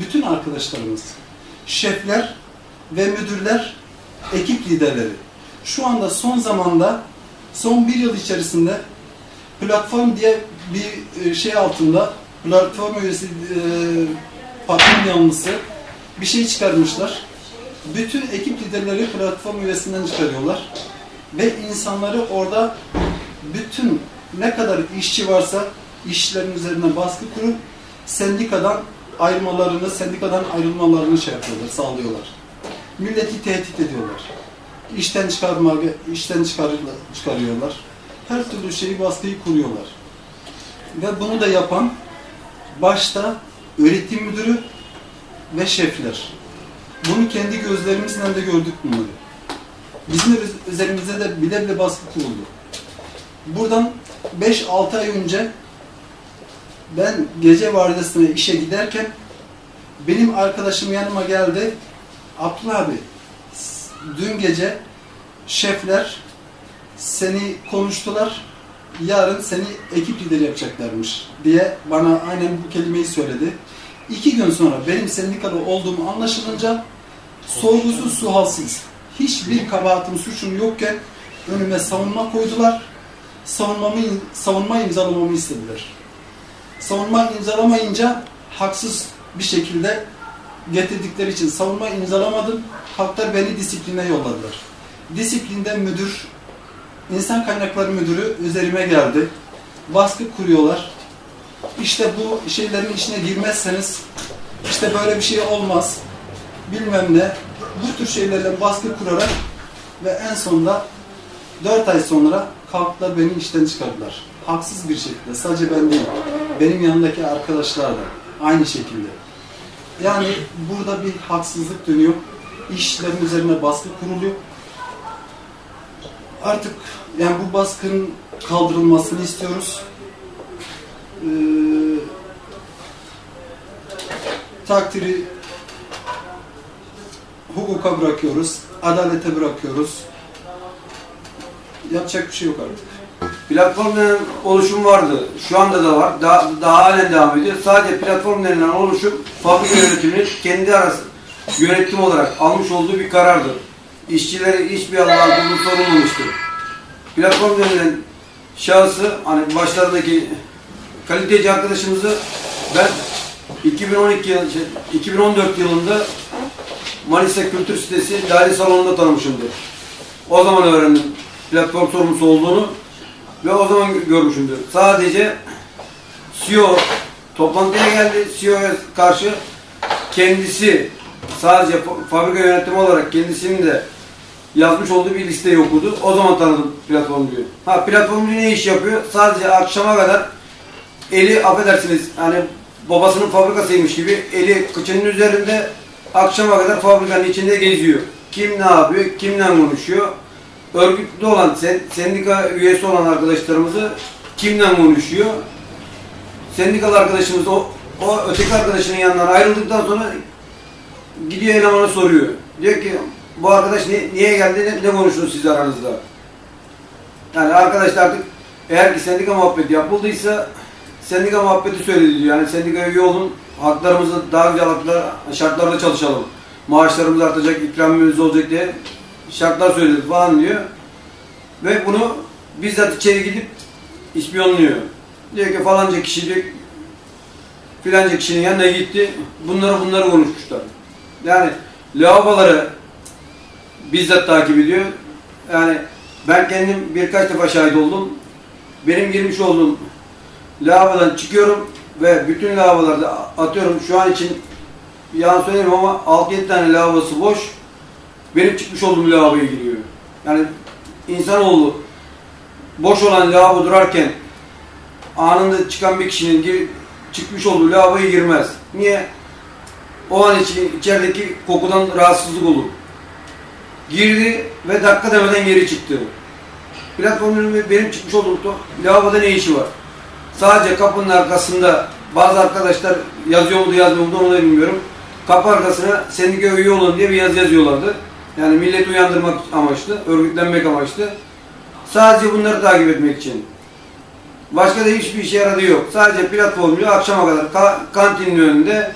bütün arkadaşlarımız, şefler ve müdürler, ekip liderleri. Şu anda son zamanda, son bir yıl içerisinde platform diye bir e, şey altında, platform üyesi e, patron yanlısı bir şey çıkarmışlar. Bütün ekip liderleri platform üyesinden çıkarıyorlar. Ve insanları orada bütün ne kadar işçi varsa işçilerin üzerine baskı kurup sendikadan ayrılmalarını, sendikadan ayrılmalarını şey yapıyorlar, sağlıyorlar. Milleti tehdit ediyorlar. İşten çıkarma, işten çıkar, çıkarıyorlar. Her türlü şeyi baskıyı kuruyorlar. Ve bunu da yapan başta öğretim müdürü ve şefler. Bunu kendi gözlerimizle de gördük bunları. Bizim üzerimize de bile bile baskı kuruldu. Buradan 5-6 ay önce ben gece vardiyasına işe giderken benim arkadaşım yanıma geldi. Abdullah abi dün gece şefler seni konuştular. Yarın seni ekip lideri yapacaklarmış diye bana aynen bu kelimeyi söyledi. İki gün sonra benim sendikalı olduğum anlaşılınca sorgusuz sualsiz hiçbir kabahatim suçum yokken önüme savunma koydular. Savunmamı, savunma imzalamamı istediler. Savunma imzalamayınca haksız bir şekilde getirdikleri için savunma imzalamadım. Halklar beni disipline yolladılar. Disiplinden müdür, insan kaynakları müdürü üzerime geldi. Baskı kuruyorlar. İşte bu şeylerin içine girmezseniz işte böyle bir şey olmaz. Bilmem ne. Bu tür şeylerle baskı kurarak ve en sonunda 4 ay sonra kalktılar beni işten çıkardılar. Haksız bir şekilde. Sadece ben değil. Benim yanındaki arkadaşlar da aynı şekilde. Yani burada bir haksızlık dönüyor. İşlerin üzerine baskı kuruluyor. Artık yani bu baskının kaldırılmasını istiyoruz. Ee, takdiri hukuka bırakıyoruz, adalete bırakıyoruz. Yapacak bir şey yok artık. Platform denen oluşum vardı. Şu anda da var. Daha, daha halen devam ediyor. Sadece platform denilen oluşum fabrika yönetiminin kendi arası yönetim olarak almış olduğu bir karardır. İşçileri hiçbir alan altında sorulmamıştır. Platform denilen şahsı hani başlardaki kaliteci arkadaşımızı ben 2012 yıl, şey, 2014 yılında Manisa Kültür Sitesi daire salonunda tanımışımdır. O zaman öğrendim platform sorumlusu olduğunu ve o zaman görmüşümdür. Sadece CEO toplantıya geldi. CEO'ya karşı kendisi sadece fa- fabrika yönetimi olarak kendisinin de yazmış olduğu bir listeyi okudu. O zaman tanıdım platformcuyu. Ha platformcu ne iş yapıyor? Sadece akşama kadar eli affedersiniz hani babasının fabrikasıymış gibi eli kıçının üzerinde akşama kadar fabrikanın içinde geziyor. Kim ne yapıyor, kimle konuşuyor. Örgütlü olan, sen, sendika üyesi olan arkadaşlarımızı kimle konuşuyor. Sendikalı arkadaşımız o, o öteki arkadaşının yanından ayrıldıktan sonra gidiyor elemana soruyor. Diyor ki bu arkadaş ni- niye geldi, ne, ne konuştunuz siz aranızda? Yani arkadaş da artık eğer ki sendika muhabbeti yapıldıysa sendika muhabbeti söyledi diyor. Yani sendika üye olun, haklarımızı daha güzel haklar, şartlarda çalışalım. Maaşlarımız artacak, ikramımız olacak diye şartlar söyledi falan diyor. Ve bunu bizzat içeri gidip ispiyonluyor. Diyor ki falanca kişi diyor, filanca kişinin yanına gitti, bunları bunları konuşmuşlar. Yani lavaboları bizzat takip ediyor. Yani ben kendim birkaç defa şahit oldum. Benim girmiş olduğum lavabodan çıkıyorum ve bütün lavabolarda atıyorum şu an için yalan söyleyeyim ama 6-7 tane lavabosu boş. Benim çıkmış olduğum lavaboya giriyor. Yani insanoğlu boş olan lavabo durarken anında çıkan bir kişinin gir, çıkmış olduğu lavaboya girmez. Niye? O an için içerideki kokudan rahatsızlık olur. Girdi ve dakika demeden geri çıktı. Platformun benim çıkmış olduğum lavaboda ne işi var? Sadece kapının arkasında bazı arkadaşlar yazıyor mu yazmıyor mu onu da bilmiyorum. Kapı arkasına sendika üye olun diye bir yazı yazıyorlardı. Yani milleti uyandırmak amaçlı, örgütlenmek amaçlı. Sadece bunları takip etmek için. Başka da hiçbir işe yaradığı yok. Sadece platformcu akşama kadar ka- kantinin önünde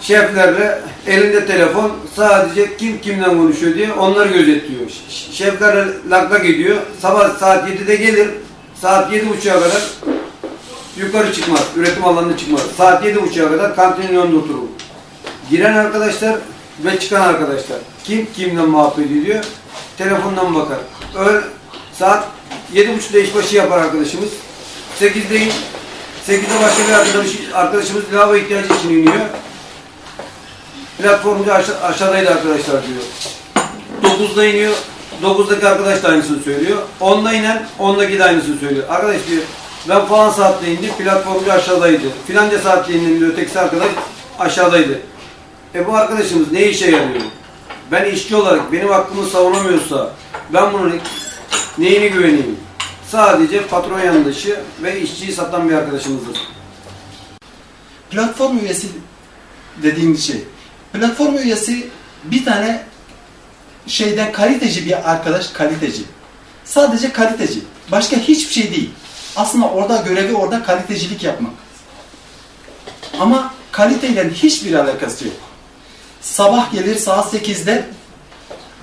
şeflerle elinde telefon sadece kim kimden konuşuyor diye onları gözetliyor. Ş- Şeflerle laklak ediyor. Sabah saat 7'de gelir. Saat 7.30'a kadar yukarı çıkmaz. Üretim alanına çıkmaz. Saat 7.30'a kadar kantinin önünde oturur. Giren arkadaşlar ve çıkan arkadaşlar. Kim kimden muhabbet ediyor? Telefondan bakar. Öyle saat 7.30'da işbaşı yapar arkadaşımız. 8'de in- 8'de başka bir arkadaş, arkadaşımız lavabo ihtiyacı için iniyor. Platformcu aşa- aşağıdaydı arkadaşlar diyor. 9'da iniyor. 9'daki arkadaş da aynısını söylüyor. 10'da inen 10'daki de aynısını söylüyor. Arkadaş diyor ben falan saatte indim platformcu aşağıdaydı. Filanca saatte indim diyor ötekisi arkadaş aşağıdaydı. E bu arkadaşımız ne işe yarıyor? Ben işçi olarak benim hakkımı savunamıyorsa ben bunun neyini güveneyim? Sadece patron yanlışı ve işçiyi satan bir arkadaşımızdır. Platform üyesi dediğimiz şey. Platform üyesi bir tane şeyden kaliteci bir arkadaş kaliteci. Sadece kaliteci. Başka hiçbir şey değil. Aslında orada görevi orada kalitecilik yapmak. Ama kaliteyle hiçbir alakası yok. Sabah gelir saat 8'de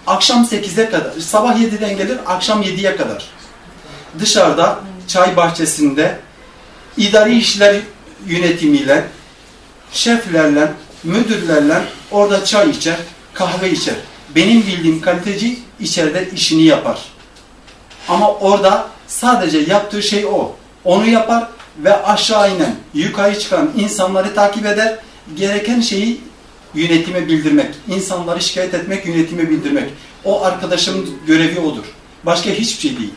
akşam 8'e kadar. Sabah 7'den gelir akşam 7'ye kadar. Dışarıda çay bahçesinde idari işler yönetimiyle şeflerle, müdürlerle orada çay içer, kahve içer. Benim bildiğim kaliteci içeride işini yapar. Ama orada sadece yaptığı şey o. Onu yapar ve aşağı inen, yukarı çıkan insanları takip eder. Gereken şeyi yönetime bildirmek, insanları şikayet etmek, yönetime bildirmek. O arkadaşımın görevi odur. Başka hiçbir şey değil.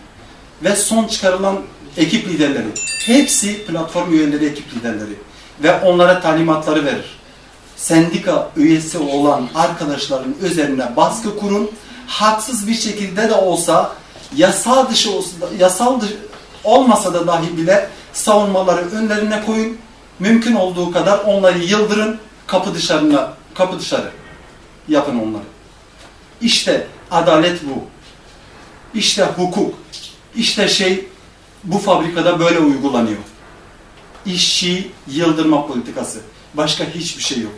Ve son çıkarılan ekip liderleri. Hepsi platform üyeleri, ekip liderleri. Ve onlara talimatları verir. Sendika üyesi olan arkadaşların üzerine baskı kurun. Haksız bir şekilde de olsa, yasal dışı olsa, yasal dışı olmasa da dahi bile savunmaları önlerine koyun. Mümkün olduğu kadar onları yıldırın. Kapı dışarına, kapı dışarı yapın onları. İşte adalet bu. İşte hukuk. İşte şey bu fabrikada böyle uygulanıyor. İşçi yıldırma politikası. Başka hiçbir şey yok.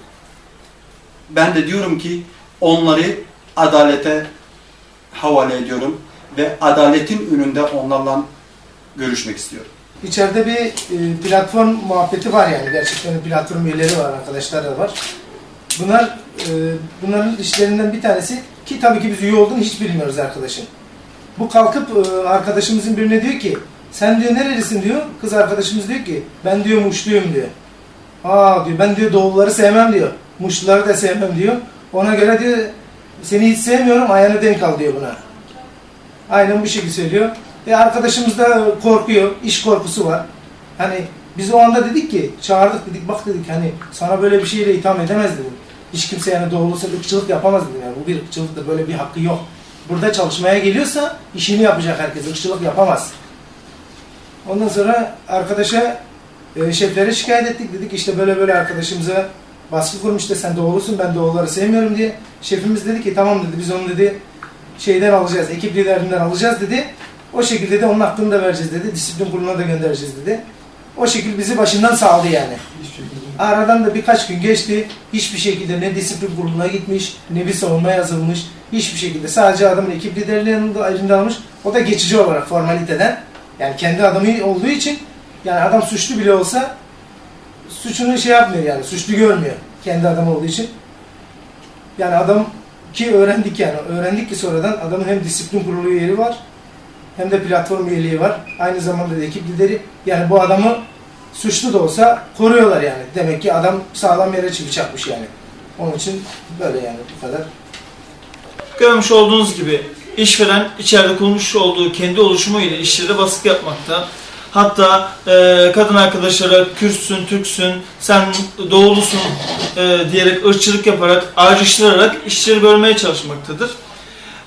Ben de diyorum ki onları adalete havale ediyorum ve adaletin önünde onlarla görüşmek istiyorum. İçeride bir e, platform muhabbeti var yani gerçekten platform üyeleri var arkadaşlar da var. Bunlar e, bunların işlerinden bir tanesi ki tabii ki biz üye olduğunu hiç bilmiyoruz arkadaşın. Bu kalkıp e, arkadaşımızın birine diyor ki sen diyor nerelisin diyor. Kız arkadaşımız diyor ki ben diyor Muşluyum diyor. Aa diyor ben diyor doğulları sevmem diyor. Muşluları da sevmem diyor. Ona göre diyor seni hiç sevmiyorum ayağını denk al diyor buna. Aynen bu şekilde söylüyor. E arkadaşımız da korkuyor, iş korkusu var. Hani biz o anda dedik ki, çağırdık dedik, bak dedik hani sana böyle bir şeyle itham edemez dedim. Hiç kimse yani doğrulusa ırkçılık yapamaz dedim yani. Bu bir ırkçılıktır, böyle bir hakkı yok. Burada çalışmaya geliyorsa işini yapacak herkes, ırkçılık yapamaz. Ondan sonra arkadaşa, e, şeflere şikayet ettik. Dedik işte böyle böyle arkadaşımıza baskı kurmuş da sen doğulusun, ben doğulları sevmiyorum diye. Şefimiz dedi ki tamam dedi, biz onu dedi şeyden alacağız, ekip liderinden alacağız dedi. O şekilde de onun hakkını da vereceğiz dedi. Disiplin kuruluna da göndereceğiz dedi. O şekilde bizi başından sağladı yani. Aradan da birkaç gün geçti. Hiçbir şekilde ne disiplin kuruluna gitmiş, ne bir savunmaya yazılmış. Hiçbir şekilde. Sadece adamın ekip liderliğini yanında elinde almış. O da geçici olarak formaliteden. Yani kendi adamı olduğu için yani adam suçlu bile olsa suçunu şey yapmıyor yani. Suçlu görmüyor. Kendi adam olduğu için. Yani adam ki öğrendik yani. Öğrendik ki sonradan adamın hem disiplin kurulu üyeliği var hem de platform üyeliği var. Aynı zamanda da ekip lideri. Yani bu adamı suçlu da olsa koruyorlar yani. Demek ki adam sağlam yere çivi çakmış yani. Onun için böyle yani bu kadar. Görmüş olduğunuz gibi işveren içeride kurmuş olduğu kendi oluşumu ile işçilere baskı yapmakta. Hatta e, kadın arkadaşlara Kürtsün, Türksün, sen doğulusun e, diyerek ırkçılık yaparak, ayrıştırarak işçileri bölmeye çalışmaktadır.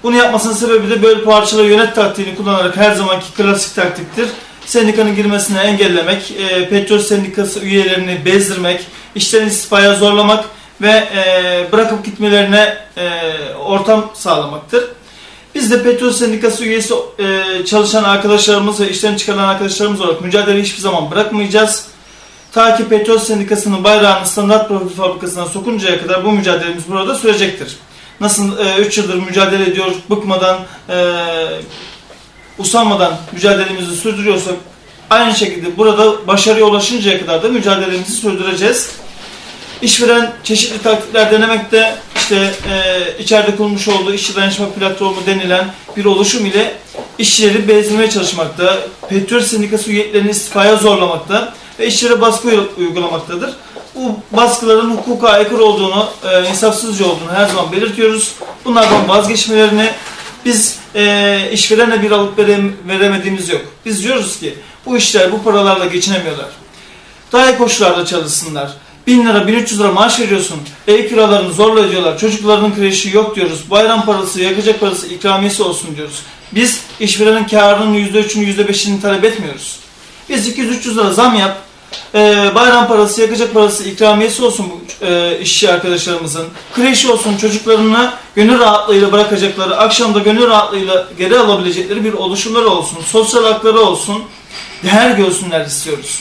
Bunu yapmasının sebebi de böyle parçalı yönet taktiğini kullanarak her zamanki klasik taktiktir. Sendikanın girmesini engellemek, e, petrol sendikası üyelerini bezdirmek, işlerin istifaya zorlamak ve e, bırakıp gitmelerine e, ortam sağlamaktır. Biz de petrol sendikası üyesi e, çalışan arkadaşlarımız ve işten çıkaran arkadaşlarımız olarak mücadeleyi hiçbir zaman bırakmayacağız. Ta ki petrol sendikasının bayrağını standart profil fabrikasına sokuncaya kadar bu mücadelemiz burada sürecektir. Nasıl 3 yıldır mücadele ediyor, bıkmadan, e, usanmadan mücadelemizi sürdürüyorsak aynı şekilde burada başarıya ulaşıncaya kadar da mücadelemizi sürdüreceğiz. İşveren çeşitli taktikler denemekte işte e, içeride kurulmuş olduğu işçi dayanışma platformu denilen bir oluşum ile işçileri bezdirmeye çalışmakta, petrol sendikası üyelerini istifaya zorlamakta ve işçilere baskı uygulamaktadır. Bu baskıların hukuka aykırı olduğunu, e, insafsızca olduğunu her zaman belirtiyoruz. Bunlardan vazgeçmelerini biz e, işverene bir alıp verem, veremediğimiz yok. Biz diyoruz ki bu işler bu paralarla geçinemiyorlar. Daha iyi koşullarda çalışsınlar. 1000 lira 1300 lira maaş veriyorsun. Ev kiralarını zorla ödüyorlar. Çocuklarının kreşi yok diyoruz. Bayram parası, yakacak parası, ikramiyesi olsun diyoruz. Biz işverenin karının %3'ünü %5'ini talep etmiyoruz. Biz 200-300 lira zam yap. Ee, bayram parası, yakacak parası, ikramiyesi olsun bu e, işçi arkadaşlarımızın. Kreşi olsun, çocuklarını gönül rahatlığıyla bırakacakları, akşamda gönül rahatlığıyla geri alabilecekleri bir oluşumları olsun. Sosyal hakları olsun. Değer görsünler istiyoruz.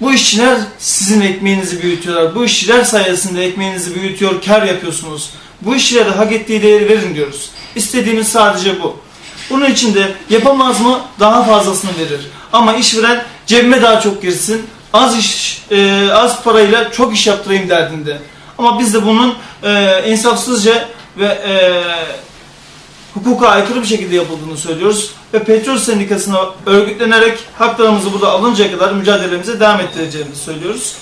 Bu işçiler sizin ekmeğinizi büyütüyorlar. Bu işçiler sayesinde ekmeğinizi büyütüyor, kar yapıyorsunuz. Bu işçilere hak ettiği değeri verin diyoruz. İstediğimiz sadece bu. Bunun için de yapamaz mı? Daha fazlasını verir. Ama işveren cebime daha çok girsin, az iş, e, az parayla çok iş yaptırayım derdinde. Ama biz de bunun e, insafsızca ve e, hukuka aykırı bir şekilde yapıldığını söylüyoruz ve petrol sendikasına örgütlenerek haklarımızı burada alıncaya kadar mücadelemize devam ettireceğimizi söylüyoruz.